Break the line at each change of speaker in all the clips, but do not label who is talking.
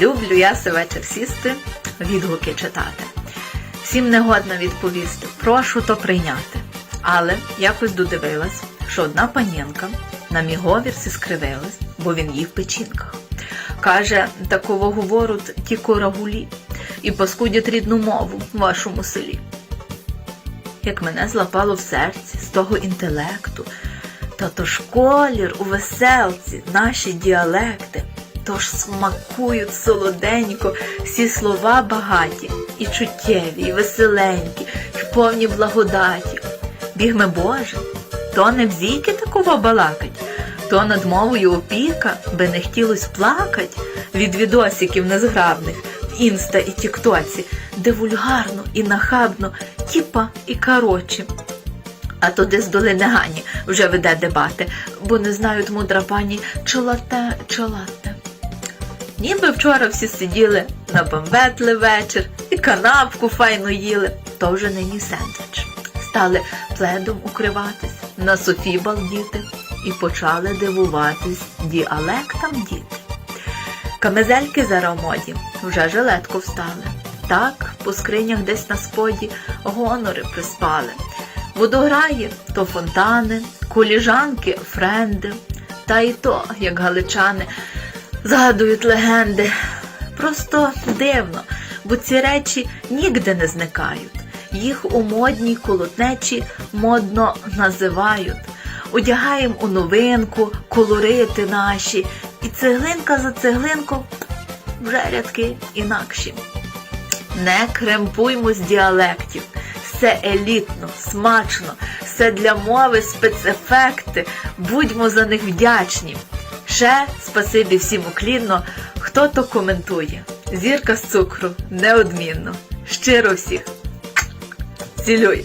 Люблю я се вечір сісти, відгуки читати. Всім не годно відповісти, прошу то прийняти. Але якось додивилась, що одна панінка на мій говір се скривилась, бо він їв печінках. Каже, такого говоруть ті корагулі і паскудять рідну мову в вашому селі. Як мене злапало в серці з того інтелекту, та то ж колір у веселці, наші діалекти, тож смакують солоденько, всі слова багаті, і чуттєві, і веселенькі, і повні благодаті. Бігме Боже, то не бзійки такого балакать, то над мовою опіка, би не хотілось плакать від відосиків незграбних в інста і тіктоці, де вульгарно і нахабно, тіпа і короче. А то десь долини Гані вже веде дебати, бо не знають мудра пані чолате, чолате. Ніби вчора всі сиділи на бомбетли вечір і канапку файно їли, то вже нині сендвіч. Стали пледом укриватись, на софі балдіти і почали дивуватись діалектам діти. Камезельки зараз моді вже жилетку встали. Так по скринях десь на споді гонори приспали. Водограї то фонтани, куліжанки френди, та й то, як галичани, згадують легенди. Просто дивно, бо ці речі нігде не зникають. Їх у модній колотнечі модно називають. Одягаємо у новинку, колорити наші, і цеглинка за цеглинку вже рядки інакші. Не кремпуймо з діалектів. Все елітно, смачно, все для мови спецефекти. Будьмо за них вдячні. Ще спасибі всім уклінно, хто то коментує. Зірка з цукру неодмінно. Щиро всіх цілює.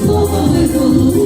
Слово виболу.